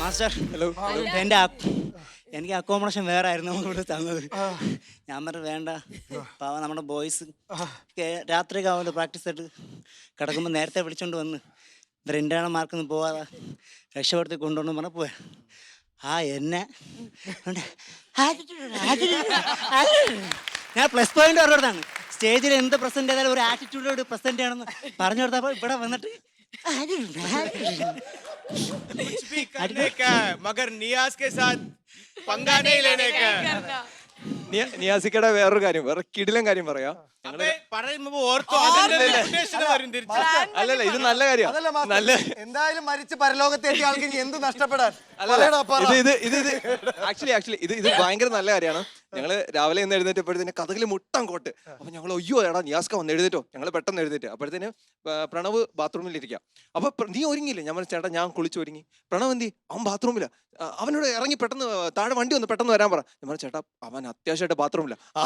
Master hello എന്റെ എനിക്ക് accommodation വേറെ ആയിരുന്നു ഇവിടെ തന്നത്. ഞാൻ പറഞ്ഞു വേണ്ട. പാവം നമ്മുടെ ബോയ്സ് രാത്രി ആവുമല്ലോ പ്രാക്ടീസ് ആയിട്ട് കിടക്കുമ്പോൾ നേരത്തെ വിളിച്ചോണ്ട് വന്ന് ബ്രെൻഡാണ് മാർക്കൊന്നും പോവാതെ. രക്ഷപ്പെടുത്തി കൊണ്ടുവന്ന് പറഞ്ഞ പോയാ ആ എന്നെ. ഞാൻ പ്ലസ് പോയിന്റ് പറഞ്ഞാണ് സ്റ്റേജിൽ എന്ത് പ്രസന്റ് ചെയ്താലും ഒരു ആറ്റിറ്റ്യൂഡോട് പ്രസന്റ് ആണെന്ന് പറഞ്ഞു കൊടുത്തപ്പോൾ ഇവിടെ വന്നിട്ട്. कुछ भी करने का है, मगर नियाज के साथ पंगा नहीं लेने का है। നിയ- നിയാസിക്കയുടെ വേറൊരു കാര്യം വേറെ കിടിലൻ കാര്യം പറയാം അപ്പേ പറയുമ്പോ ഓർത്തോ അതിന്റെ reputation വരും തിരിച്ച് അല്ലല്ല ഇത് നല്ല അതല്ല കാര്യം മാസ്റ്റർ. നല്ല എന്തായാലും മരിച്ച് പരലോകത്തെത്തിയ ആൾക്ക് ഇനി എന്ത് നഷ്ടപ്പെടാൻ അല്ലല്ല, പറയടാ, പറ. ഇത് ഇത് ഇത് ഇത് ആക്ച്വലി ആക്ച്വലി ഇത് ഇത് ഭയങ്കര നല്ല കാര്യമാണ് ഞങ്ങൾ രാവിലെ ഇന്ന് എഴുന്നേറ്റപ്പോഴത്തേന് കഥകളി മുട്ടം കോട്ട് അപ്പൊ ഞങ്ങൾ അയ്യോ എടാ നിയാസ്ക വന്ന് എഴുന്നേറ്റോ? ഞങ്ങൾ പെട്ടെന്ന് എഴുന്നേറ്റ്. അപ്പോഴത്തേന് പ്രണവ് ബാത്റൂമിൽ ഇരിക്കാം അപ്പൊ നീ ഒരുങ്ങിയില്ലേ? ഞാൻ ചേട്ടാ ഞാൻ കുളിച്ച് ഒരുങ്ങി. പ്രണവ് എന്തി അവൻ ബാത്റൂമില്ല അവനോട് ഇറങ്ങി പെട്ടെന്ന് താഴെ വണ്ടി വന്ന് പെട്ടെന്ന് വരാൻ പറ. ഞാൻ പറഞ്ഞു ചേട്ടാ അവൻ അത്യാവശ്യമായിട്ട് ബാത്റൂമില്ല ആ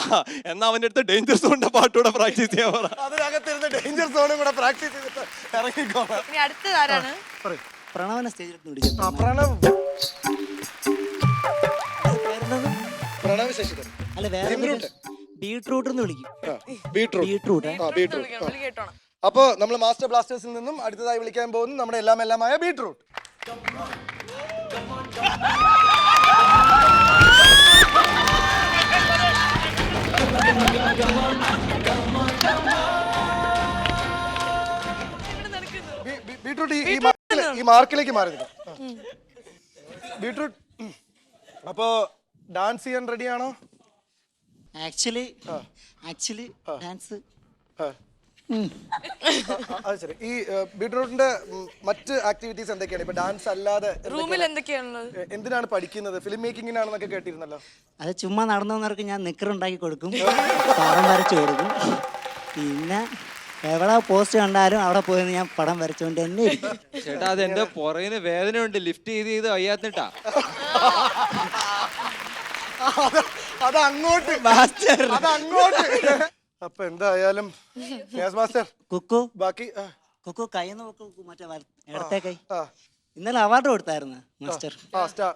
എന്നാ അവന്റെ അടുത്ത് ഡേഞ്ചർ സോണിന്റെ പാട്ടൂടെ പ്രാക്ടീസ് ചെയ്യാൻ പറ. അതിനകത്തിരുന്ന് ഡേഞ്ചർ സോണും കൂടെ പ്രാക്ടീസ് ചെയ്തിട്ട് ഇറങ്ങിക്കോളാം ഇനി അടുത്തത് ആരാണ്? പറയ്. പ്രണവനെ സ്റ്റേജിൽ വിളിച്ചു പ്രണവ്? പ്രണവ് ശശിധരൻ അല്ല വേറെ ബീട്രൂട്ട്. ബീട്രൂട്ട് എന്ന് വിളിക്കും. ആ, ബീട്രൂട്ട് ബീട്രൂട്ട് ആ? ബീട്രൂട്ട് വിളിക്കാം, കേട്ടോണം അപ്പോ നമ്മൾ മാസ്റ്റർ ബ്ലാസ്റ്റേഴ്സിൽ നിന്നും അടുത്തതായി വിളിക്കാൻ പോകുന്നു നമ്മുടെ എല്ലാം എല്ലാമായ ബീട്രൂട്ട് ഇവിടെ നടക്കുന്നു ബീ- ബീ- ബീട്രൂട്ട് ഈ- ഈ മാർക്കിൽ ഈ മാർക്കിലേക്ക് മാറി നിൽക്കാം. ബീട്രൂട്ട് അപ്പോ ഡാൻസ് ചെയ്യാൻ റെഡിയാണോ ആക്ച്വലി ആക്ച്വലി ഡാൻസ് അത് ശരി. ഈ ബീട്രൂട്ടിന്റെ മറ്റ് ആക്ടിവിറ്റീസ് എന്തൊക്കെയാണ്? ഇപ്പൊ ഡാൻസ് അല്ലാതെ റൂമിൽ എന്തൊക്കെയാണുള്ളത്? എന്തിനാണ് പഠിക്കുന്നത്? ഫിലിം മേക്കിങ്ങിനാണെന്നൊക്കെ കേട്ടിരുന്നല്ലോ. അത് ചുമ്മാ നടന്നവർക്ക് ഞാൻ നിക്കറുണ്ടാക്കി കൊടുക്കും. പടം വരച്ചു കൊടുക്കും. പിന്നെ എവിടെ പോസ്റ്റ് കണ്ടാലും അവിടെ പോയി ഞാൻ പടം വരച്ചോണ്ട് തന്നെ. ചേട്ടാ അത് എന്റെ പുറകിന് ഉണ്ട് ലിഫ്റ്റ് ചെയ്ത് ചെയ്ത് വയ്യാത്തിട്ടാ. അത് അങ്ങോട്ട് മാസ്റ്റർ. അത് അങ്ങോട്ട് അപ്പൊ എന്തായാലും ഗ്യാസ് മാസ്റ്റർ കുക്കു. ബാക്കി ആ, കുക്കു കൈന്ന് നോക്കൂ മറ്റേ വല- ഇടത്തെ കൈ. ആ. ഇന്നലെ അവാർഡ് കൊടുത്തായിരുന്നു മാസ്റ്റർ ആ സ്റ്റാർ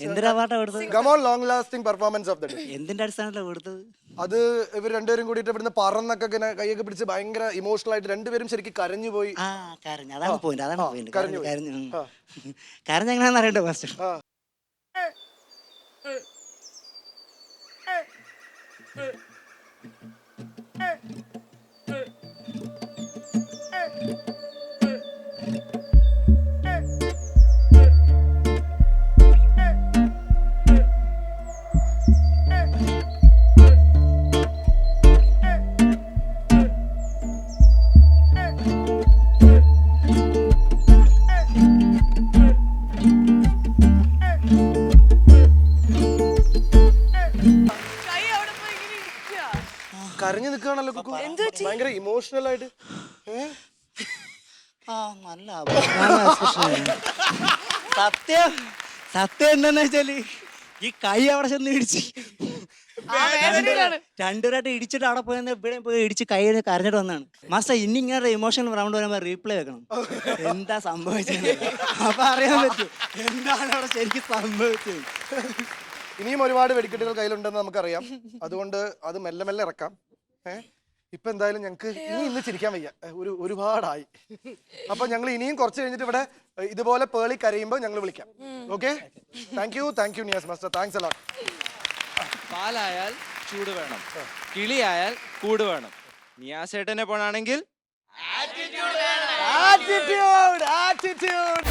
എന്തിനാ അവാർഡാ കൊടുത്തത്? Come on long lasting performance of the day എന്തിന്റെ അടിസ്ഥാനത്തിലാണ് കൊടുത്തത്? അത് ഇവർ രണ്ടുപേരും കൂടിയിട്ട് ഇവിടുന്ന് പറന്നൊക്കെ ഇങ്ങനെ കൈയൊക്കെ പിടിച്ച് ഭയങ്കര ഇമോഷണൽ ആയിട്ട് രണ്ടുപേരും ശരിക്കും കരഞ്ഞു പോയി. ആ കരഞ്ഞു. അതാണ് പോയിന്റ് അതാണ് പോയിന്റ് കരഞ്ഞു കരഞ്ഞു. ഉം. കരഞ്ഞെങ്ങനെയാണെന്ന് അറിയണ്ടേ മാസ്റ്റർ ആ കൈ കരഞ്ഞു നിൽക്കുകയാണല്ലോ കുക്കു. ഭയങ്കര ഇമോഷണൽ ആയിട്ട്. ഏ? ആ നല്ല സത്യം സത്യം എന്താന്ന് വെച്ചാൽ ഈ കൈ അവിടെ ചെന്ന് ഇടിച്ച് ആ വേദനയിലാണ്. രണ്ടുപേരായിട്ട് ഇടിച്ചിട്ട് അവിടെ പോയി ഇവിടെ പോയി ഇടിച്ച് കൈ കരഞ്ഞിട്ട് വന്നാണ് മാസ്റ്റർ ഇനി ഇങ്ങനെ ഇമോഷണൽ റൗണ്ട് വരുമ്പോൾ റീപ്ലേ വെക്കണം. എന്താ സംഭവിച്ചത്? അപ്പൊ അറിയാൻ പറ്റും. എന്താണ് അവിടെ ശരിക്കും സംഭവിച്ചത്? ഇനിയും ഒരുപാട് വെടിക്കെട്ടുകൾ കയ്യിലുണ്ടെന്ന് നമുക്കറിയാം. അതുകൊണ്ട് അത് മെല്ലെ മെല്ലെ ഇറക്കാം. ഇപ്പൊ എന്തായാലും ഞങ്ങൾക്ക് ഇനി ഇന്ന് ചിരിക്കാൻ വയ്യ. ഒരു ഒരുപാടായി. അപ്പൊ ഞങ്ങൾ ഇനിയും കുറച്ച് കഴിഞ്ഞിട്ട് ഇവിടെ ഇതുപോലെ പേളി കരയുമ്പോൾ ഞങ്ങൾ വിളിക്കാം. Okay? Thank you thank you Niyas master thanks അല്ലോ പാലായാൽ ചൂട് വേണം. കിളിയായാൽ കൂട് വേണം. നിയാസേട്ടനെ പോണാണെങ്കിൽ ആറ്റിറ്റ്യൂഡ് ആറ്റിറ്റ്യൂഡ്